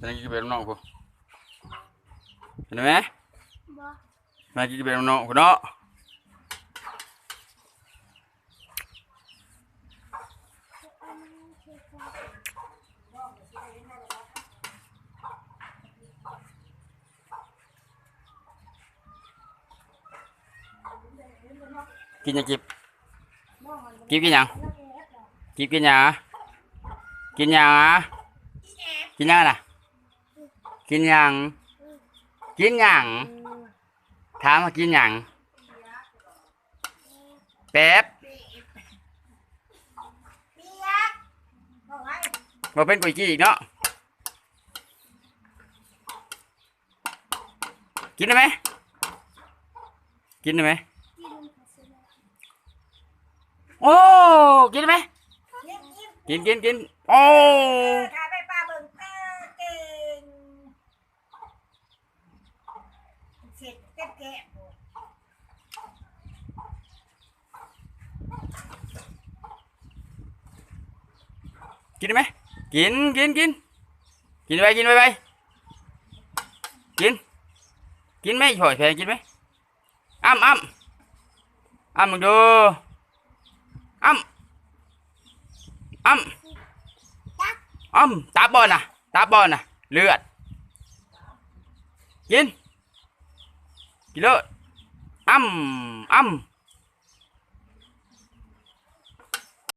จะกินกับน้องกูเห็นไหมบ่มากินกับน้องกูเนาะ กินยังกินยังกินอยังอะกินยังอะน่ะกินยัง กินยัง ถามว่ากินยังแป๊บบอกให้มาเป็นกุยกี้อีกเนาะ กินได้ไหม กินได้ไหม โอ้ กินได้ไหม กินกินกิน โอ้ ถ่ายไปปลาเบิ่งเออเก่ง เสร็จก็บแกะโอ้กินได้ไหมกินกินกินกินไปกินไปไปกิน กินไหมหอยแพงกินไหมอ้ำอ้ำอ้ำมึงดูอ้ำอ้ำอ้ำตาบอลน่ะ ตาบอลน่ะ เลือด กิน กินเลยอ้ำอ้ำ